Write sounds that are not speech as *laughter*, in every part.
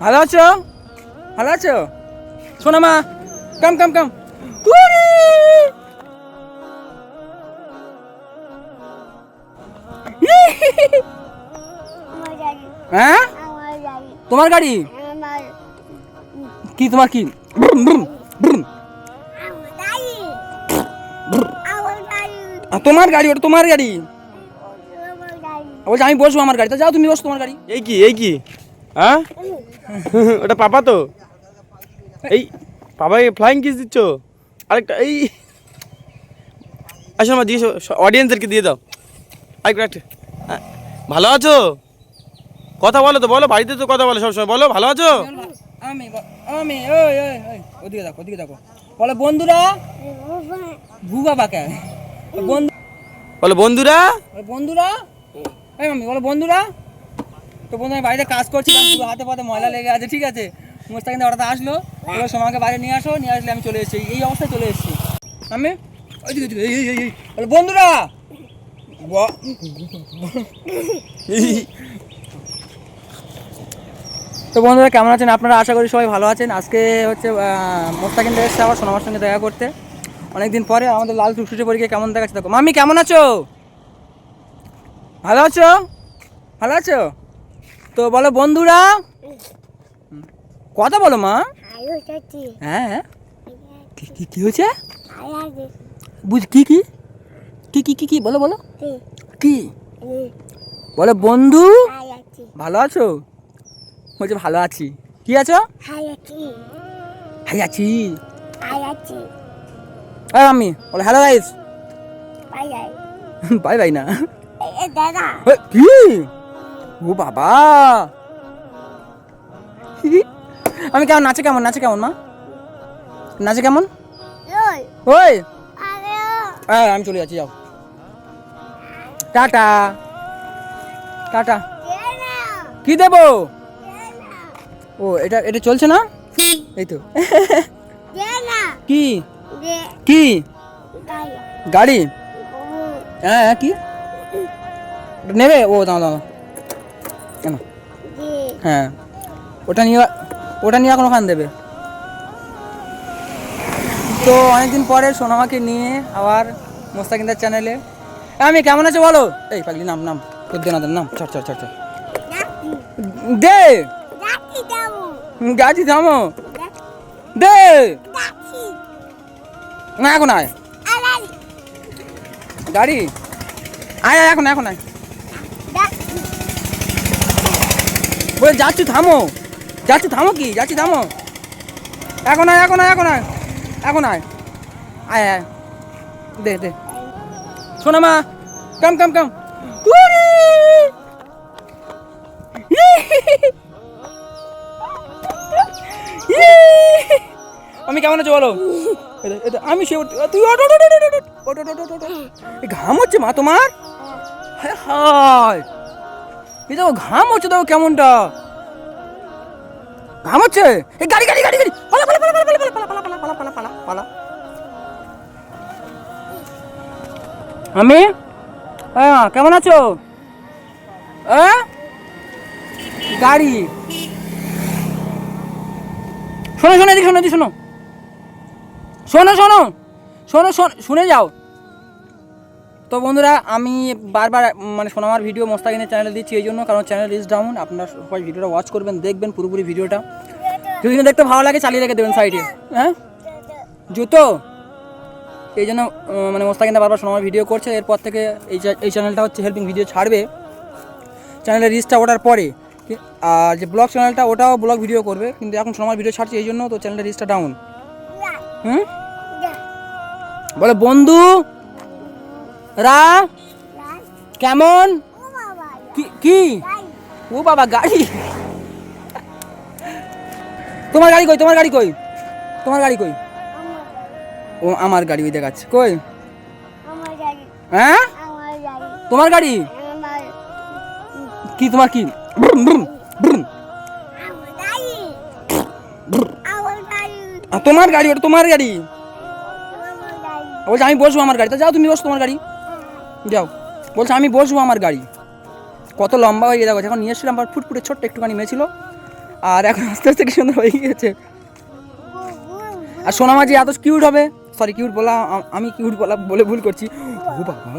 ভালো আছো? ভালো আছো? শোনো মা কাম কাম কাম উড়ি! হ্যাঁ? তোমার গাড়ি? কি তোমার কি? তোমার গাড়ি ওটা তোমার গাড়ি। বলছে আমি বসবো আমার গাড়ি তো যাও তুমি বসো তোমার গাড়ি। এই কি এই কি? হ্যাঁ? *laughs* ওটা পাপা তো? এই পাপাকে ফ্লাইং কিস দিচ্ছ? আরেকটা এই। আসো আমার জিজ্ঞেস অডিয়েন্সদেরকে দিয়ে দাও। আরেকটা একটা। ভালো আছো? কথা বলো তো বলো বাড়িতে তো কথা বলো সবসময়। বলো ভালো আছো? আমি আমি ওই ওই ওদিকে দেখো ওদিকে দেখো। বলে বন্ধুরা? ভু বাবা কে? বন্ধু বলো বন্ধুরা? বন্ধুরা? এই মামি বলো বন্ধুরা? তো বন্ধু আমি বাড়িতে কাজ করছিলাম পুরো হাতে পাতে ময়লা লেগে আছে ঠিক আছে? মোস্তাকিন হঠাৎ আসলো এবার সোমাকে বাইরে নিয়ে আসো নিয়ে আসলে আমি চলে এসেছি এই অবস্থায় চলে এসেছি। আমি? এই, এই বন্ধুরা! তো বন্ধুরা কেমন আছেন? আপনারা আশা করি সবাই ভালো আছেন। আজকে হচ্ছে মোস্তাকিন এসছে আবার সোনামার সঙ্গে দেখা করতে। অনেকদিন পরে আমাদের লাল টুকটুটে পরীক্ষা কেমন দেখাচ্ছে দেখো। মামি কেমন আছো? ভালো আছো? ভালো আছো? তো বলো বন্ধুরা। কথা বলো মা। হ্যাঁ হ্যাঁ। কি হয়েছে? বুঝ কি কি? কি কি কি কি? বলো বলো। কি? বলো বন্ধু। ভালো আছো? বলছে ভালো আছি। কি আছো? হাই আছি। হ্যাঁ আমি। বলো হ্যালো গাইস বাই বাই। না। কি? ও বাবা! *laughs* আমি কেমন? নাচে কেমন? নাচে কেমন মা? নাচে কেমন? ওই। হ্যাঁ আমি চলে যাচ্ছি যাও। টাটা। টাটা। কি দেবো? ও এটা এটা চলছে না? এই তো। কি? কি? গাড়ি। হ্যাঁ হ্যাঁ, কি? নেবে? ও দাঁড়া দাও কেন? হ্যাঁ। ওটা নিয়ে ওটা নিয়ে এখন ওখানে দেবে। তো অনেকদিন পরে সোনামাকে নিয়ে আবার মোস্তাকিন্দার চ্যানেলে। আমি কেমন আছো বলো? এই পাগলি নাম নাম। না নাম। চট চট চট চট দে। গাছি থামো দে। না এখন আয়। গাড়ি? আয় আয় এখন এখন আয়। বলে, যাচ্ছি, থামো। যাচ্ছি, থামো কি? যাচ্ছি, থামো। এখন আয় এখন আয় এখন আয় এখন আয়। আয় আয়, দে দে। শোনা মা কাম কাম কাম আমি কেমন আছো বলো? আমি সে তুই ঘাম হচ্ছে মা তোমার? হ্যাঁ। এই দেখো, ঘাম হচ্ছে, দেখো কেমনটা। ঘাম হচ্ছে? এই গাড়ি গাড়ি গাড়ি গাড়ি। পালা পালা পালা পালা পালা পালা পালা পালা পালা পালা। পালা আমি? হ্যাঁ কেমন আছো? হ্যাঁ? গাড়ি। শোনো শোনো, এদিকে শোনো এদিকে শোনো শোনো শোনো শোনো শোনো, শুনে যাও। তো বন্ধুরা, আমি বারবার মানে সোনামার ভিডিও মোস্তাকিনের চ্যানেলে দিচ্ছি, এই জন্য কারণ চ্যানেল রিচ ডাউন আপনারা সবাই ভিডিওটা ওয়াচ করবেন, দেখবেন পুরোপুরি ভিডিওটা। যদি না দেখতে ভালো লাগে, চালিয়ে রেখে দেবেন সাইডে হ্যাঁ? জুতো? এই জন্য মানে মোস্তাকিনা বারবার সোনামার ভিডিও করছে, এরপর থেকে এই এই চ্যানেলটা হচ্ছে হেল্পিং ভিডিও ছাড়বে। চ্যানেলের রিচটা ওঠার পরে আর যে ব্লগ চ্যানেলটা ওটাও ব্লগ ভিডিও করবে, কিন্তু এখন সোনামার ভিডিও ছাড়ছে, এই জন্য তো চ্যানেলের রিচটা ডাউন হুম? বলে, বন্ধু রা? কেমন? কি কি? ও বাবা গাড়ি। তোমার গাড়ি কই? তোমার গাড়ি কই? তোমার গাড়ি কই? ও আমার গাড়ি ওই দেখাচ্ছে। কই? হ্যাঁ? তোমার গাড়ি? কি তোমার কি? তোমার গাড়ি ওটা তোমার গাড়ি। বলছে আমি বসবো আমার গাড়ি তো যাও তুমি বসো তোমার গাড়ি। যাও। বলছে আমি বসবো আমার গাড়ি। কত লম্বা হয়ে দেখো যখন নিয়ে এসেছিলাম আবার ফুটফুটে ছোট্ট একটুখানি মেয়ে ছিল। আর এখন আস্তে আস্তে কি সুন্দর হয়ে গিয়েছে। আর সোনামাঝি এত কিউট হবে। সরি কিউট বলা আমি কিউট বলা বলে ভুল করছি। ও বাবা।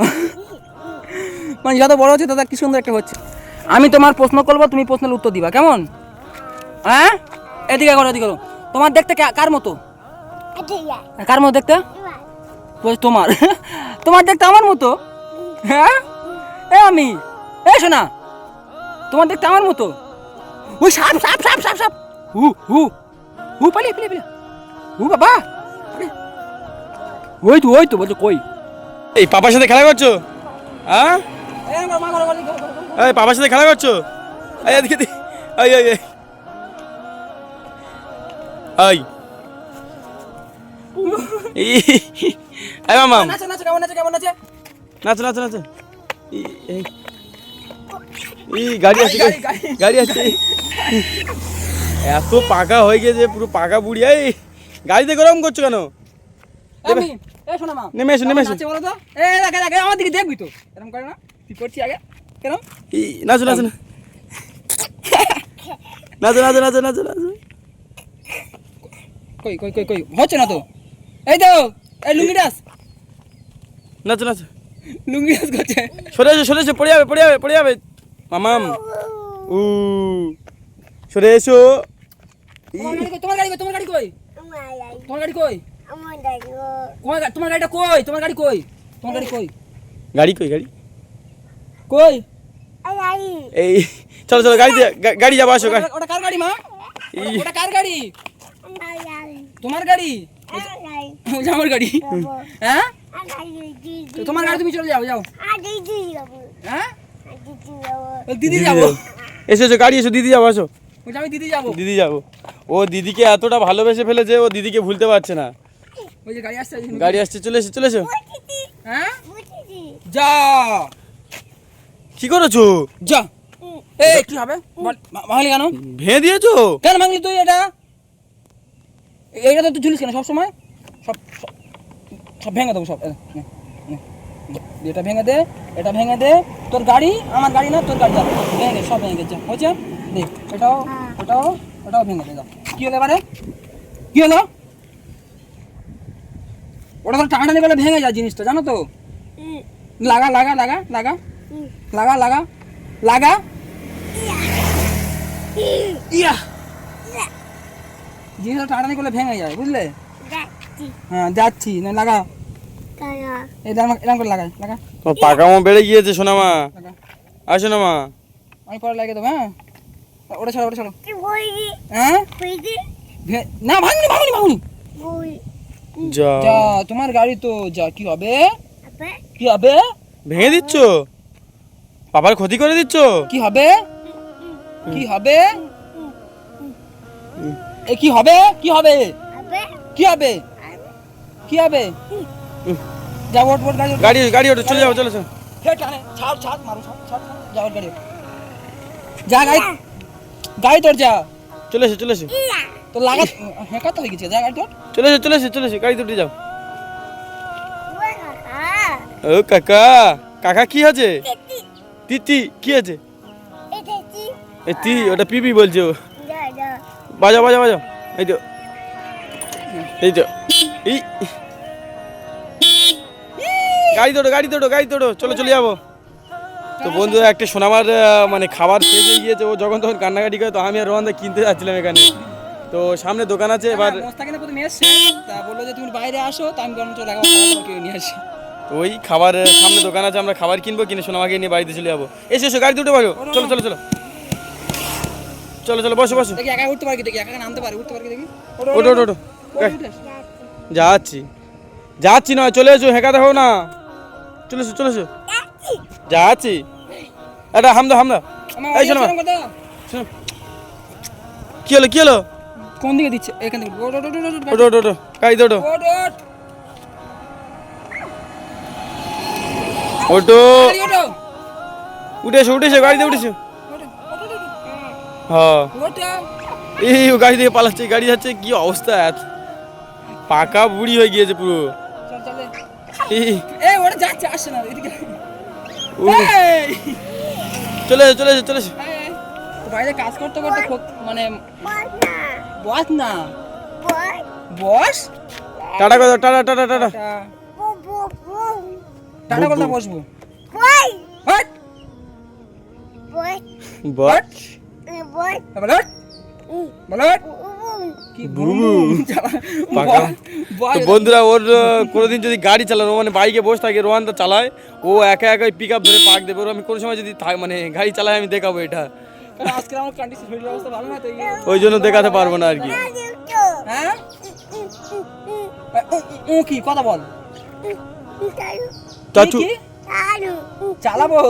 মানে যত বড় হচ্ছে তত কি সুন্দর একটা হচ্ছে। আমি তোমার প্রশ্ন করব তুমি প্রশ্নের উত্তর দিবা। কেমন? হ্যাঁ? এদিকে করো এদিকে করো। তোমার দেখতে কার মতো? কার মতো দেখতে? তোমার। তোমার দেখতে আমার মতো? হ্যাঁ এ আমি এ শোনা তোমার দেখতে আমার মতো ওই সাপ সাপ সাপ সাপ সাপ হু হু হু পালিয়ে পালিয়ে পালিয়ে হু বাবা ওই তো ওই তো বলছো কই এই পাপার সাথে খেলা করছ হ্যাঁ এই পাপার সাথে খেলা করছ এই এদিকে। এই এই এই এই মামা নাচে নাচে কেমন নাচে কেমন নাচে নাচো নাচো নাচো। এই, গাড়ি আছে গাড়ি আছে এত পাকা হয়ে গেছে পুরো পাকা বুড়ি। এই গাড়িতে গরম করছ কেন? নেমে এসো, নেমে এসো। নাচে এ দেখে দেখে আমার দিকে দেখবি তো। এরকম করে না? তুই করছি আগে? কেন নাচো নাচো না নাচো নাচো নাচো নাচো নাচো। কই কই কই কই? হচ্ছে না তো। এই তো এই লুঙ্গি ডাস নাচো নাচো। লুঙ্গি ডাস করছে সরে এসো সরে এসো পড়ে যাবে পড়ে যাবে পড়ে যাবে। মামাম। উ সরে এসো। তোমার গাড়ি কই? তোমার গাড়ি কই? তোমার গাড়ি কই? তোমার গাড়ি গাড়িটা কই? তোমার গাড়ি কই? তোমার গাড়ি কই? গাড়ি কই গাড়ি? কই? এই চলো চলো গাড়িতে গা- গাড়ি যাব আসো গাড়ি ওটা- কার গাড়ি মা? ওটা- কার গাড়ি? তোমার গাড়ি? আমার গাড়ি। হ্যাঁ? তোমার গাড়ি তুমি চলে যাও যাও। হ্যাঁ? দিদি যাব। এসো এসো গাড়ি এসো দিদি যাব আমি দিদি যাব। দিদি যাব। ও দিদিকে এতটা ভালোবেসে ফেলেছে ও দিদিকে ভুলতে পারছে না। ওই যে গাড়ি আসছে গাড়ি আসছে চলে এসো চলে এসো। হ্যাঁ? যা। কি করেছ? যা। এই কি হবে? বল, ভাঙলি কেন? ভেঙে দিয়েছ? কেন ভাঙলি তুই এটা? এইটা তো তুই ঝুলিস কেন সব সময় সব সব- ভেঙে দেবো সব। এটা ভেঙে দে এটা ভেঙে দে। তোর গাড়ি আমার গাড়ি না তোর গাড়ি ভেঙে সব ভেঙে গেছে। হয়েছে? দে এটাও ওটাও ওটাও ভেঙে দে যা। কি হলো এবারে? কি হলো? ওটা তো টানাটানি করলে ভেঙে যায় জিনিসটা জানো তো? লাগা লাগা লাগা লাগা। লাগা লাগা। লাগা। ইয়া। জিনিসটা টানাটানি করলে ভেঙে যায় বুঝলে? হ্যাঁ যাচ্ছি না লাগা। এরকম করে লাগাই লাগা। তোমার পাকামো বেড়ে গিয়েছে সোনামা। লাগা। আসো আমি পরে লাগিয়ে দেবো হ্যাঁ? ওটা ছাড়ো ওটা ছাড়ো। হ্যাঁ? না ভাঙনি ভাঙনি ভাঙনি। যা। যা তোমার গাড়ি তো যা কি হবে? কি হবে? ভেঙে দিচ্ছ? বাবার ক্ষতি করে দিচ্ছ? কি হবে? কি হবে? এ কি হবে? কি হবে? কি হবে? কি হবে? যা ওট ওট গাড়ি গাড়ি গাড়ি ওঠো চলে যাব চলে যাও। হে টানে ছাড় ছাড় মারো ছাড় ছাড় ছাড়। যা ওর গাড়ি যা গাড়ি গাড়ি তোর যা। চলে এসো চলে এসো। তো লাগা হেঁকা তো হয়ে গেছে যা গাড়ি তোর চলে এসো চলে এসো চলে এসো গাড়িতে উঠে যাও। ও কাকা কাকা কি আছে তিতি। কি আছে এ তি ওটা পিপি বলছে ও। বাজাও বাজাও বাজাও। এই তো। এই তো। এই। গাড়ি তোড়ো গাড়ি তোড়ো গাড়ি তোড়ো চলো চলে যাব। তো বন্ধু একটা সোনামার মানে খাবার শেষ হয়ে গিয়েছে। ও যখন তখন কান্নাকাটি করে তো আমি আর রোহানদা কিনতে যাচ্ছিলাম এখানে। তো সামনে দোকান আছে এবার তা বলল যে তুমি বাইরে আসো তা আমি চলে নিয়ে আসি। ওই খাবার সামনে দোকান আছে আমরা খাবার কিনবো কিনে সোনামাকে নিয়ে বাড়িতে চলে যাব। এসে এসো গাড়ি দুটো পারো। চলো চলো চলো। চলো চলো বসো বসো। দেখি একা উঠতে পারি দেখি একা নামতে পারি উঠতে পারি দেখি। ওটো ওটো ওটো যাচ্ছি। যাচ্ছি নয় চলে এসো হেঁকা দেখো না। চলে এসো চলে এসো। যাচ্ছি। এটা হামদা হামদা। এই শোনো। কি হলো কি হলো? কোন দিকে দিচ্ছে? এখান থেকে। ওটো ওটো ওটো ওঠ, ওঠ। ওটো গাড়ি ওঠো। উঠে এসো উঠে এসো গাড়িতে উঠেছো। হ্যাঁ। এই গাড়ি দিয়ে পালাচ্ছে গাড়ি যাচ্ছে কি অবস্থা এত? পাকা বুড়ি হয়ে গিয়েছে পুরো। চল, চল, চল। বাড়িতে কাজ করতে করতে খুব- মানে বস না। বস? টাটা দাও, টাটা টাটা টাটা। টাটা। করতে বসবো। বল হট। বল বল বল বন্ধুরা ওর কোনোদিন যদি গাড়ি চালানো মানে বাইকে বসে থাকে রোহানটা চালায় ও একা একা পিক আপ ধরে পাক দেবে। ওর আমি কোনো সময় যদি মানে গাড়ি চালায় আমি দেখাবো এটা। ওই জন্য দেখাতে পারব না আর কি। হ্যাঁ? উ কি? কথা বল। চাচু? চালাবো?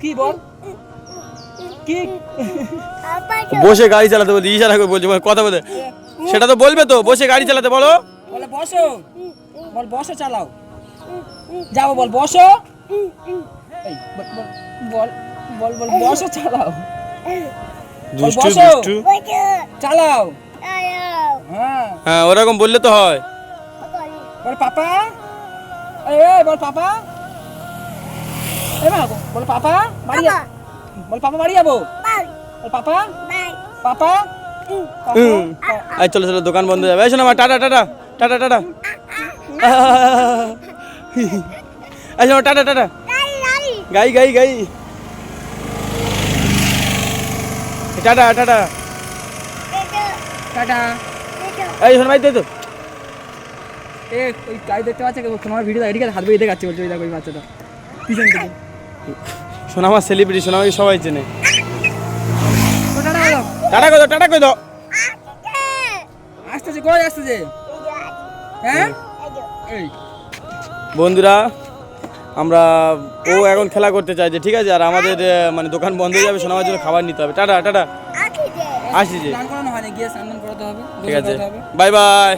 কি বল? কি? বসে গাড়ি চালাতে বলছে ইশারা করে বলছে কথা বলে। সেটা তো বলবে তো বসে গাড়ি চালাতে বলো। বলে বসো। বল বসো চালাও। যাব বল বসো। বল- বল বল বসো চালাও। বসো। দুষ্টু। চালাও। হ্যাঁ। হ্যাঁ ওরকম বললে তো হয়। বল পাপা। এই বল পাপা। এই মা বল পাপা বাড়ি যা- বল পাপা বাড়ি যাব? পাপা? পাপা? এই চলো চলো দোকান বন্ধ যাবে। এই শোনো আমার টাটা টাটা টাটা টাটা। এই শোনো টাটা টাটা। গাই গাই গাই। Tata tata. টাটা। এই শোনো ভাই তো তো এ ওই গাড়ি দেখতে পাচ্ছে তোমার ভিডিও এদিকে হাত বেরিয়ে দেখাচ্ছে বলছে ওই দেখো ওই বাচ্চাটা। পিছন থেকে। শোনো আমার সেলিব্রিটি শোনো আমাকে সবাই চেনে। টাটা কই দাও? টাটা কই দাও আসতেছে কই আসতেছে? হ্যাঁ? এই। বন্ধুরা আমরা ও এখন খেলা করতে চাইছে ঠিক আছে? আর আমাদের মানে দোকান বন্ধ হয়ে যাবে শোনাবার জন্য খাবার নিতে হবে। Tata tata. আসছি যে। ঠিক আছে। বাই। বাই.